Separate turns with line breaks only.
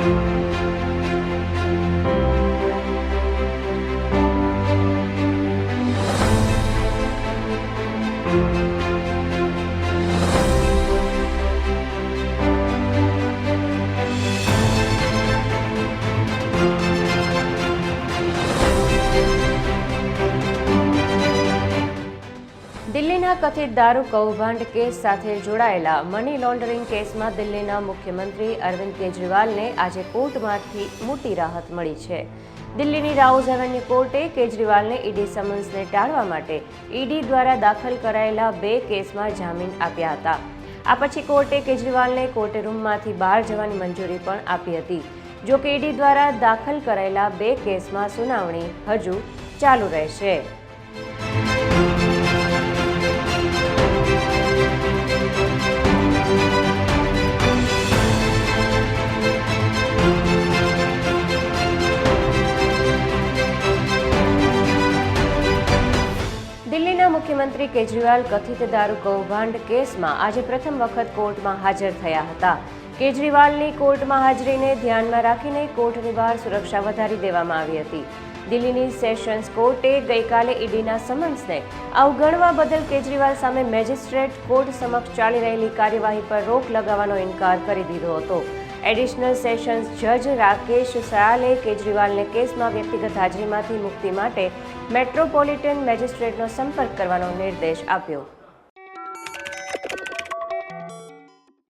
Thank you. દિલ્હીના કથિત દારૂ કૌભાંડ કેસ સાથે જોડાયેલા મની લોન્ડરિંગ કેસમાં દિલ્હીના મુખ્યમંત્રી અરવિંદ કેજરીવાલને આજે કોર્ટમાંથી મોટી રાહત મળી છે. દિલ્હીની રાઉઝ એવન્યુ કોર્ટે કેજરીવાલને ઈડી સમન્સને ટાળવા માટે ઈડી દ્વારા દાખલ કરાયેલા બે કેસમાં જામીન આપ્યા હતા. આ પછી કોર્ટે કેજરીવાલને કોર્ટે રૂમમાંથી બહાર જવાની મંજૂરી પણ આપી હતી. જો કે ઈડી દ્વારા દાખલ કરાયેલા બે કેસમાં સુનાવણી હજુ ચાલુ રહેશે. દિલ્હીના મુખ્યમંત્રી કેજરીવાલ કથિત દારૂ કૌભાંડ કેસમાં આજે પ્રથમ વખત કોર્ટમાં હાજર થયા હતા. કેજરીવાલની કોર્ટમાં હાજરીને ધ્યાનમાં રાખીને કોર્ટની બહાર સુરક્ષા વધારી દેવામાં આવી હતી. દિલ્હીની સેશન્સ કોર્ટે ગઈકાલે ઈડીના સમન્સને અવગણવા બદલ કેજરીવાલ સામે મેજિસ્ટ્રેટ કોર્ટ સમક્ષ ચાલી રહેલી કાર્યવાહી પર રોક લગાવવાનો ઇનકાર કરી દીધો હતો. એડિશનલ સેશન્સ જજ રાકેશ સયાલે કેજરીવાલને કેસમાં વ્યક્તિગત હાજરીમાંથી મુક્તિ માટે મેટ્રોપોલિટન મેજિસ્ટ્રેટનો સંપર્ક કરવાનો નિર્દેશ આપ્યો.